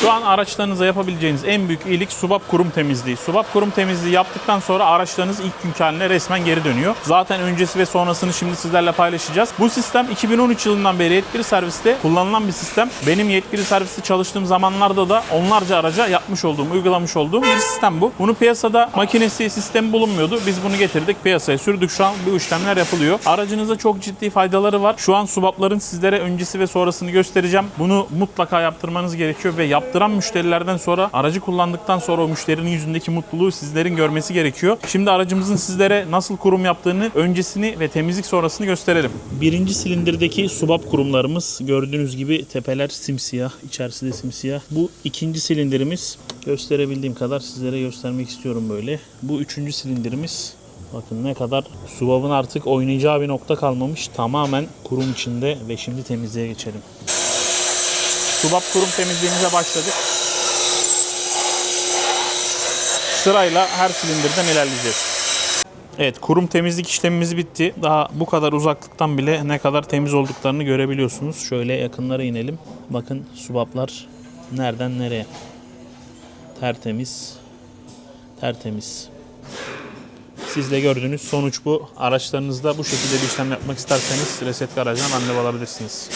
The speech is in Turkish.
Şu an araçlarınıza yapabileceğiniz en büyük iyilik subap kurum temizliği. Subap kurum temizliği yaptıktan sonra araçlarınız ilk günkü haline resmen geri dönüyor. Zaten öncesi ve sonrasını şimdi sizlerle paylaşacağız. Bu sistem 2013 yılından beri yetkili serviste kullanılan bir sistem. Benim yetkili serviste çalıştığım zamanlarda da onlarca araca yapmış olduğum, uygulamış olduğum bir sistem bu. Bunu piyasada makinesi, sistemi bulunmuyordu. Biz bunu getirdik piyasaya sürdük. Şu an bu işlemler yapılıyor. Aracınıza çok ciddi faydaları var. Şu an subapların sizlere öncesi ve sonrasını göstereceğim. Bunu mutlaka yaptırmanız gerekiyor ve yaptıran müşterilerden sonra aracı kullandıktan sonra o müşterinin yüzündeki mutluluğu sizlerin görmesi gerekiyor. Şimdi aracımızın sizlere nasıl kurum yaptığını, öncesini ve temizlik sonrasını gösterelim. Birinci silindirdeki subap kurumlarımız gördüğünüz gibi tepeler simsiyah, içerisi de simsiyah. Bu ikinci silindirimiz gösterebildiğim kadar sizlere göstermek istiyorum böyle. Bu üçüncü silindirimiz Bakın ne kadar subabın artık oynayacağı bir nokta kalmamış. Tamamen kurum içinde ve şimdi temizliğe geçelim. Subap kurum temizliğimize başladık. Sırayla her silindirden ilerleyeceğiz. Evet kurum temizlik işlemimiz bitti. Daha bu kadar uzaklıktan bile ne kadar temiz olduklarını görebiliyorsunuz. Şöyle yakınlara inelim. Bakın subaplar nereden nereye. Tertemiz. Tertemiz. Siz de gördüğünüz sonuç bu. Araçlarınızda bu şekilde bir işlem yapmak isterseniz Reset Garaj'dan randevu alabilirsiniz.